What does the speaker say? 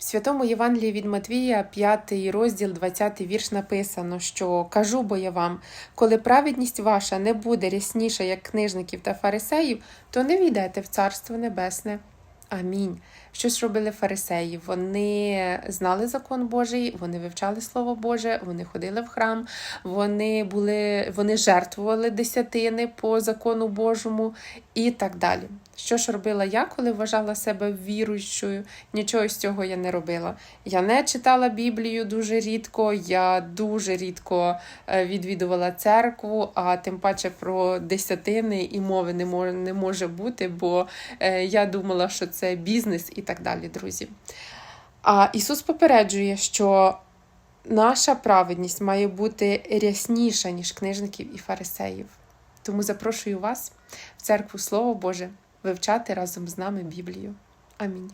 В святому Євангелії від Матвія, 5 розділ, 20 вірш написано, що кажу бо я вам, коли праведність ваша не буде рясніша, як книжників та фарисеїв, то не війдете в Царство Небесне. Амінь. Що ж робили фарисеї? Вони знали закон Божий, вони вивчали Слово Боже, вони ходили в храм, вони були, вони жертвували десятини по закону Божому і так далі. Що ж робила я, коли вважала себе віруючою? Нічого з цього я не робила. Я не читала Біблію дуже рідко, я дуже рідко е, відвідувала церкву, а тим паче про десятини і мови не може, не може бути, бо е, я думала, що це бізнес і так далі, друзі. А Ісус попереджує, що наша праведність має бути рясніша, ніж книжників і фарисеїв. Тому запрошую вас в церкву Слово Боже вивчати разом з нами Біблію. Амінь.